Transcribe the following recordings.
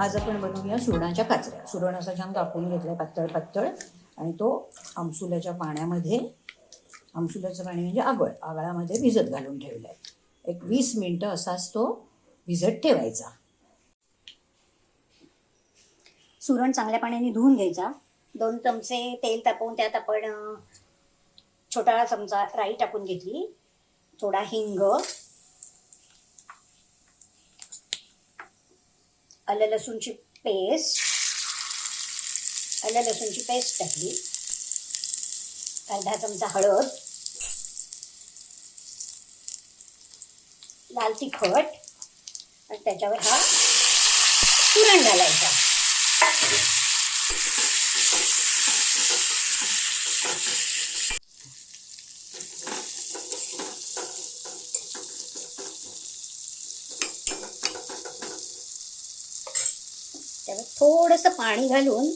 आज आपण बनवूया सुरणाच्या काचऱ्या. सुरण असा छान कापून घेतलाय पातळ पातळ आणि तो आमसुल्याच्या पाण्यामध्ये आमसुल्याचं पाणी म्हणजे आगळ आगळामध्ये भिजत घालून ठेवलाय. एक वीस मिनटं असाच तो भिजत ठेवायचा. सुरण चांगल्या पाण्याने धुवून घ्यायचा. दोन चमचे तेल तापवून त्यात आपण छोटा चमचा राई टाकून घेतली. थोडा हिंग आलं लसूणची पेस्ट. आलं लसूणची पेस्ट टाकली. अर्धा चमचा हळद. लाल तिखट. आणि त्याच्यावर हा पुरण घालायचा. त्यावर थोडस पाणी घालून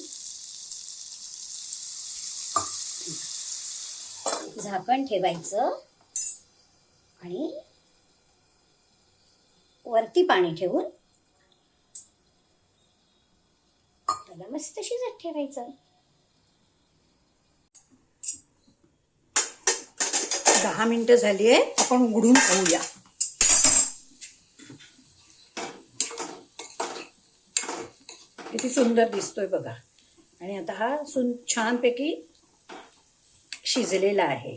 झाकण ठेवायचं आणि वरती पाणी ठेवून त्याला मस्त शिजत ठेवायचं. दहा मिनटं झाली आहे. आपण उघडून खाऊया किती सुंदर दिसतोय बघा. आणि आता हा सुन छानपैकी शिजलेला आहे.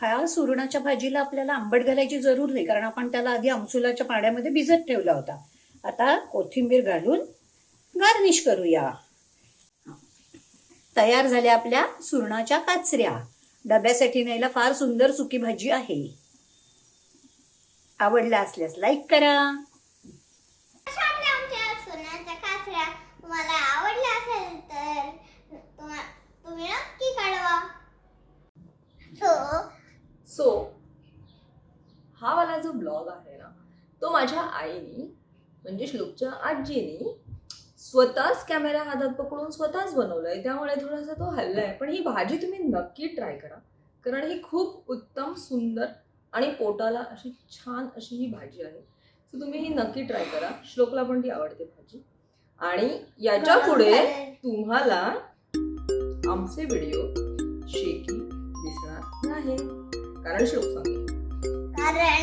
हा सुरणाच्या भाजीला आपल्याला आंबट घालायची जरूर नाही कारण आपण त्याला आधी आमसुलाच्या पाण्यामध्ये भिजत ठेवला होता. आता कोथिंबीर घालून गार्निश करूया. तयार झाल्या आपल्या सुरणाच्या काचऱ्या. डब्यासाठी न्यायला फार सुंदर सुकी भाजी आहे. आवडल्या असल्यास लाईक करा. असेल तर तुम्ही नक्की कळवा. सो सो हा वाला जो ब्लॉग आहे ना तो माझ्या आईनी म्हणजे श्लोकच्या आजीनी स्वतःच कॅमेरा हातात पकडून स्वतःच बनवलाय. त्यामुळे थोडासा तो हल्लाय पण ही भाजी तुम्ही नक्की ट्राय करा. कारण ही खूप उत्तम सुंदर आणि पोटाला अशी छान अशी ही भाजी आहे. सो तुम्ही ही नक्की ट्राय करा. श्लोकला पण ती आवडते भाजी. आणि याच्यापुढे तुम्हाला आमचे व्हिडिओ शेकी दिसणार नाही. कारण श्लोक सांगते कारण